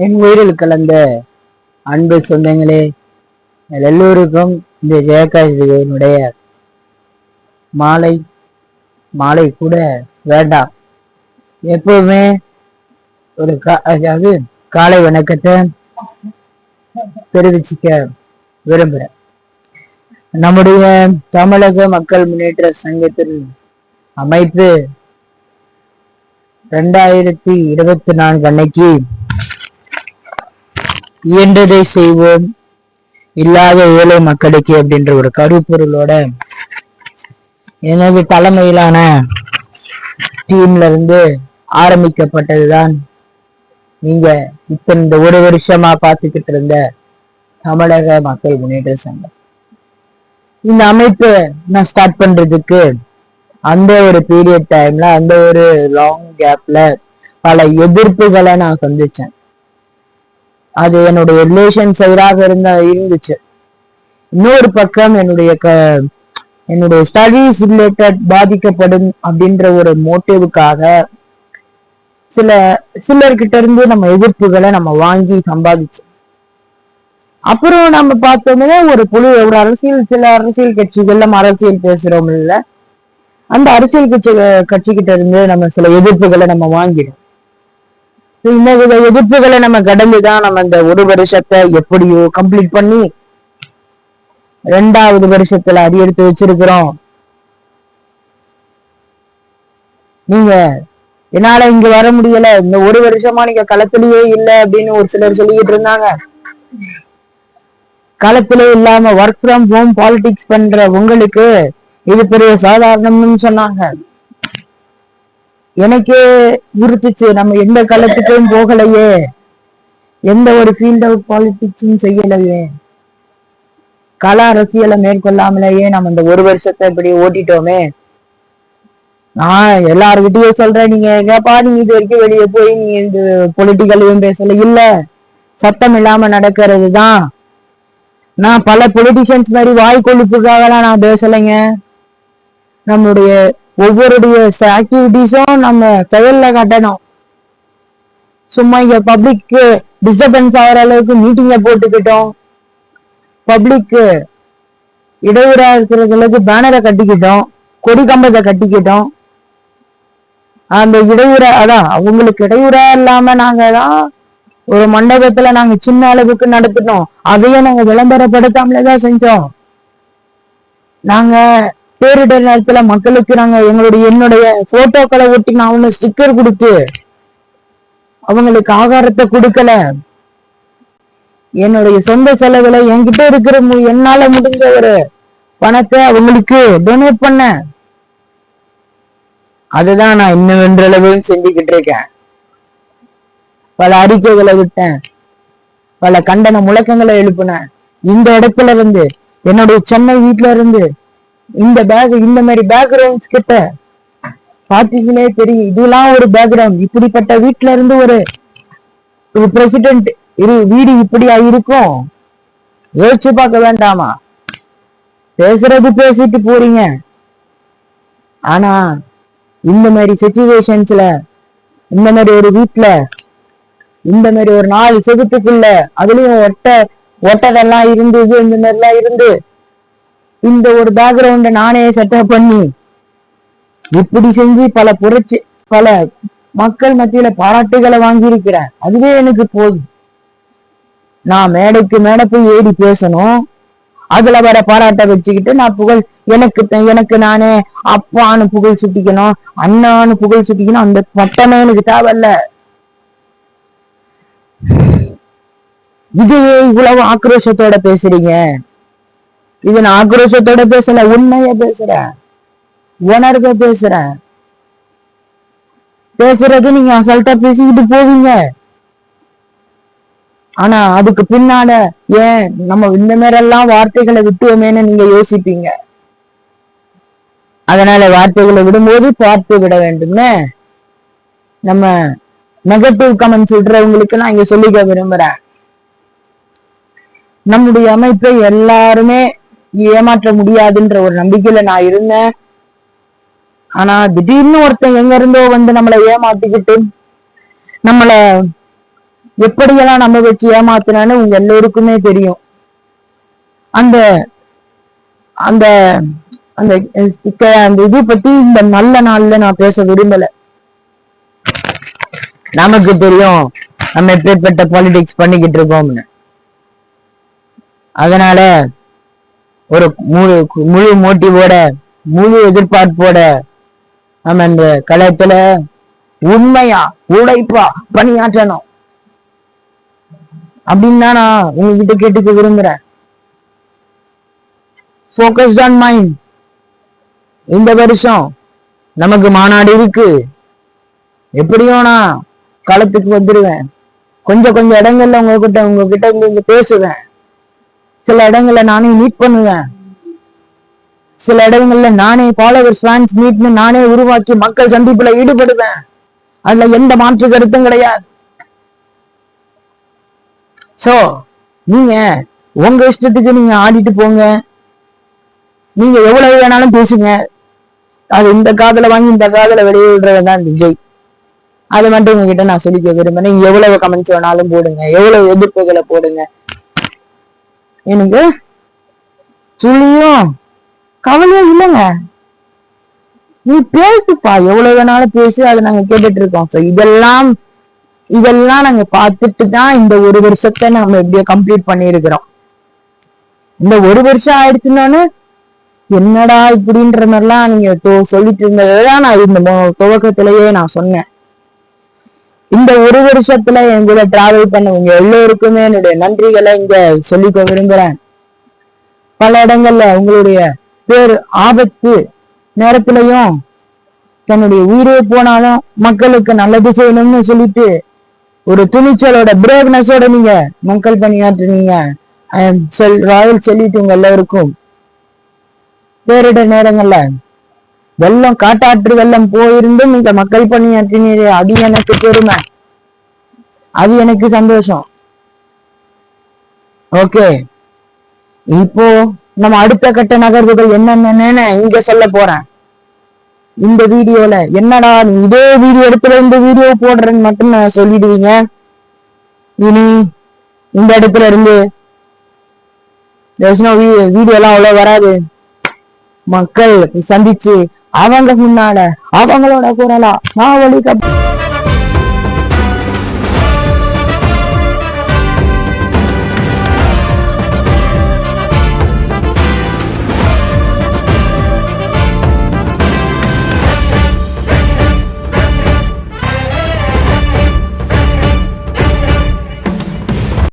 என் உயிரில் கலந்த அன்பு சொந்தங்களே எல்லோருக்கும் இந்த ஜெயகாசினுடைய மாலை மாலை கூட வேண்டாம். எப்பவுமே ஒரு கா- அதாவது காலை வணக்கத்தை தெரிவிச்சுக்க விரும்புறேன் நம்முடைய தமிழக மக்கள் முன்னேற்ற சங்கத்தின் அமைப்பு ரெண்டாயிரத்தி இருபத்தி நான்கு அன்னைக்கு இயன்றதை செய்வோம். இல்லாத ஏழை மக்களுக்கு அப்படின்ற ஒரு கருப்பொருளோட எனது தலைமையிலான டீம்ல இருந்து ஆரம்பிக்கப்பட்டதுதான் நீங்க இத்தனை இந்த ஒரு வருஷமா பார்த்துக்கிட்டு இருந்த தமிழக மக்கள் முன்னேற்ற சங்கம். இந்த அமைப்பு நான் ஸ்டார்ட் பண்றதுக்கு அந்த ஒரு பீரியட் டைம்ல அந்த ஒரு லாங் கேப்ல பல எதிர்ப்புகளை நான் சந்திச்சேன். அது என்னுடைய ரிலேஷன் சைடாக இருந்த இருந்துச்சு. இன்னொரு பக்கம் என்னுடைய க என்னுடைய ஸ்டடீஸ் ரிலேட்டட் பாதிக்கப்படும் அப்படின்ற ஒரு மோட்டிவுக்காக சில சிலர்கிட்ட இருந்து நம்ம எதிர்ப்புகளை நம்ம வாங்கி சம்பாதிச்சோம். அப்புறம் நம்ம பார்த்தோம்னா ஒரு புழு ஒரு அரசியல் சில அரசியல் கட்சிகள் நம்ம அரசியல் பேசுறோம் இல்ல அந்த அரசியல் கட்சி கட்சிகிட்ட இருந்து நம்ம சில எதிர்ப்புகளை நம்ம வாங்கிடும் இந்த வித எதிர்ப்புகளை நம்ம கடந்துதான் நம்ம இந்த ஒரு வருஷத்தை எப்படியோ கம்ப்ளீட் பண்ணி ரெண்டாவது வருஷத்துல அடியெடுத்து வச்சிருக்கிறோம். நீங்க என்னால இங்க வர முடியல. இந்த ஒரு வருஷமா நீங்க களத்திலேயே இல்ல அப்படின்னு ஒரு சிலர் சொல்லிக்கிட்டு இருந்தாங்க. களத்திலே இல்லாம ஒர்க் ஃப்ரம் ஹோம் பாலிடிக்ஸ் பண்ற உங்களுக்கு இது பெரிய சாதாரணம்னு சொன்னாங்க. எனக்கே உறுத்துச்சு. நம்ம எந்த காலத்துக்கும் போகலையே. எந்த ஒரு ஃபீல்ட் அவுட் பாலிட்டிக்ஸும் செய்யலையே. கலா அரசியலை மேற்கொள்ளாமலேயே நம்ம இந்த ஒரு வருஷத்தை இப்படி ஓட்டிட்டோமே. நான் எல்லாருக்கிட்டயும் சொல்றேன். நீங்க எங்கப்பா நீங்க இது வரைக்கும் வெளியே போய் நீங்க இந்த பொலிட்டிக்கலையும் பேசல. இல்ல. சத்தம் இல்லாம நடக்கிறது தான். நான் பல பொலிட்டிஷியன்ஸ் மாதிரி வாய் கொழுப்புக்காக நான் பேசலைங்க. நம்மளுடைய ஒவ்வொருடைய ஆக்டிவிட்டிஸும் நம்ம செயல்ல காட்டணும். சும்மா இங்க பப்ளிக் டிஸ்டர்பன்ஸ் ஆகிற அளவுக்கு மீட்டிங்க போட்டுக்கிட்டோம். பப்ளிக் இடையூறா இருக்கிற அளவுக்கு பேனரை கட்டிக்கிட்டோம். கொடி கம்பத்தை கட்டிக்கிட்டோம். அந்த இடையூறா அதான் அவங்களுக்கு இடையூறா இல்லாம நாங்க தான் ஒரு மண்டபத்துல நாங்க சின்ன அளவுக்கு நடத்தினோம் அதையும் நாங்க விளம்பரப்படுத்தாமலே தான் செஞ்சோம். நாங்க பேரிடர் நேரத்துல மக்களுக்கு நாங்க எங்களுடைய என்னுடைய போட்டோக்களை ஒட்டி நான் அவங்க ஸ்டிக்கர் கொடுத்து அவங்களுக்கு ஆகாரத்தை கொடுக்கல. என்னுடைய சொந்த செலவுல என்கிட்ட இருக்கிற என்னால முடிஞ்ச ஒரு பணத்தை அவங்களுக்கு டொனேட் பண்ணேன் அதுதான் நான் இன்னும் வென்றளவும் செஞ்சுக்கிட்டு இருக்கேன். பல அறிக்கைகளை விட்டேன். பல கண்டன முழக்கங்களை எழுப்பினேன். இந்த இடத்துல இருந்து என்னுடைய சென்னை வீட்டுல இருந்து இந்த பேக் இந்த மாதிரி பேக்ரவுண்ட்ஸ் கிட்ட பாத்தீங்களே தெரியும். இதெல்லாம் ஒரு பேக்ரவுண்ட் இப்படிப்பட்ட வீட்ல இருந்து ஒரு ஒரு பிரசிடென்ட் இரு வீடு இப்படியா இருக்கும்? யோசிச்சு பார்க்க வேண்டாமா? பேசுறது பேசிட்டு போறீங்க. ஆனா இந்த மாதிரி சுச்சுவேஷன்ஸ்ல இந்த மாதிரி ஒரு வீட்டுல இந்த மாதிரி ஒரு நாலு செகுத்துக்குள்ள அதுலயும் ஒட்ட ஒட்டதெல்லாம் இருந்தது இந்த மாதிரிலாம் இருந்து இந்த ஒரு பேக்ரவுண்ட நானே செட்டப் பண்ணி இப்படி செஞ்சு பல புரட்சி பல மக்கள் மத்தியில பாராட்டுகளை வாங்கியிருக்கிறேன். அதுவே எனக்கு போதும். நான் மேடைக்கு மேடை போய் ஏறி பேசணும். அதுல வர பாராட்ட வச்சுக்கிட்டு நான் புகழ் எனக்கு த- எனக்கு நானே அப்பான்னு புகழ் சுட்டிக்கணும் அண்ணான்னு புகழ் சுட்டிக்கணும் அந்த பட்டமே எனக்கு தேவையில்ல. இதையே இவ்வளவு ஆக்ரோஷத்தோட பேசுறீங்க. இது நான் ஆக்ரோஷத்தோட பேசல உண்மையா பேசுறேன் உணர்வ பேசுறேன். பேசுறது நீங்க அசல்ட்டா பேசிக்கிட்டு போவீங்க. ஆனா அதுக்கு பின்னால ஏன் நம்ம இந்த மாதிரி எல்லாம் வார்த்தைகளை விட்டுவோமேன்னு நீங்க யோசிப்பீங்க. அதனால வார்த்தைகளை விடும்போது பார்த்து விட வேண்டும்னு நம்ம நெகட்டிவ் கமெண்ட் சொல்றவங்களுக்கு நான் இங்க சொல்லிக்க விரும்புறேன். நம்முடைய அமைப்பை எல்லாருமே ஏமாற்ற முடியாதுன்ற ஒரு நம்பிக்கையில நான் இருந்தேன். ஆனா திடீர்னு ஒருத்தன் எங்க இருந்தோ வந்து நம்மளை ஏமாத்திக்கிட்டு நம்மள எப்படியெல்லாம் நம்ம வச்சு ஏமாத்தினான்னு உங்க எல்லோருக்குமே தெரியும். அந்த அந்த அந்த இக்க- அந்த இது பத்தி இந்த நல்ல நாள்ல நான் பேச விரும்பல. நமக்கு தெரியும் நம்ம எப்பேற்பட்ட பாலிடிக்ஸ் பண்ணிக்கிட்டு இருக்கோம்னு. அதனால ஒரு முழு முழு மோட்டிவோட முழு எதிர்பார்ப்போட நம்ம இந்த களத்துல உண்மையா உழைப்பா பணியாற்றணும். அப்படின்னு தான் நான் உங்ககிட்ட கேட்டுக்க விரும்புறேன். ஃபோக்கஸ்ட் ஆன் மைண்ட் இந்த வருஷம் நமக்கு மாநாடு இருக்கு. எப்படியும் நான் களத்துக்கு வந்துடுவேன் கொஞ்சம் கொஞ்சம் இடங்கள்ல உங்ககிட்ட உங்ககிட்ட இருந்து இங்க பேசுவேன். சில இடங்கள்ல நானே மீட் பண்ணுவேன். சில இடங்கள்ல நானே ஃபாலோவர்ஸ் ஃபேன்ஸ் மீட்னு நானே உருவாக்கி மக்கள் சந்திப்புல ஈடுபடுவேன். அதுல எந்த மாற்று கருத்தும் கிடையாது. சோ நீங்க உங்க இஷ்டத்துக்கு நீங்க ஆடிட்டு போங்க. நீங்க எவ்வளவு வேணாலும் பேசுங்க. அது இந்த காதல வாங்கி இந்த காதல வெளியே விடுறவன் தான் விஜய். அது மட்டும் உங்ககிட்ட நான் சொல்லிக்க விரும்புறேன். நீங்க எவ்வளவு கமெண்ட்ஸ் வேணாலும் போடுங்க. எவ்வளவு எதிர்ப்புகளை போடுங்க. எனக்கு துளியும் கவலையும் இல்லைங்க. நீ பேசுப்பா எவ்வளவு வேணாலும் பேசு அதை நாங்க கேட்டுட்டு இருக்கோம். சோ இதெல்லாம் இதெல்லாம் நாங்க பார்த்துட்டு தான் இந்த ஒரு வருஷத்தை நாம எப்படியோ கம்ப்ளீட் பண்ணிருக்கிறோம் இந்த ஒரு வருஷம் ஆயிடுச்சுன்னு என்னடா இப்படின்ற மாதிரிலாம் நீங்க சொல்லிட்டு இருந்ததுதான் நான் இந்த துவக்கத்திலேயே நான் சொன்னேன். இந்த ஒரு வருஷத்துல என் கூட டிராவல் பண்ணவங்க எல்லோருக்குமே என்னுடைய நன்றிகளை இங்க சொல்லிக்க விரும்புறேன் பல இடங்கள்ல உங்களுடைய பேர் ஆபத்து நேரத்திலையும் தன்னுடைய உயிரே போனாலும் மக்களுக்கு நல்லது செய்யணும்னு சொல்லிட்டு ஒரு துணிச்சலோட பிரேவ்னஸோட நீங்க மக்கள் பணியாற்றுனீங்க. ஐ எம் செல் ராயல் சொல்லிட்டு உங்க எல்லாருக்கும். பேரிட நேரங்கள்ல வெள்ளம் காட்டாற்று வெள்ளம் போயிருந்தும் இந்த மக்கள் பணியாற்றினீங்க அது எனக்கு பெருமை. அது எனக்கு சந்தோஷம். ஓகே. இப்போ நம்ம அடுத்த கட்ட நகர்வுகள் என்னென்னு இங்க சொல்ல போறேன். இந்த வீடியோல என்னடா நீ இதே வீடியோ இடத்துல இந்த வீடியோ போடுறேன்னு மட்டும் நான் சொல்லிடுவீங்க. இனி இந்த இடத்துல இருந்து வீடியோ எல்லாம் அவ்வளவு வராது. மக்கள் சந்திச்சு அவங்க முன்னால அவங்களோட குரலா நான் ஒழிக்க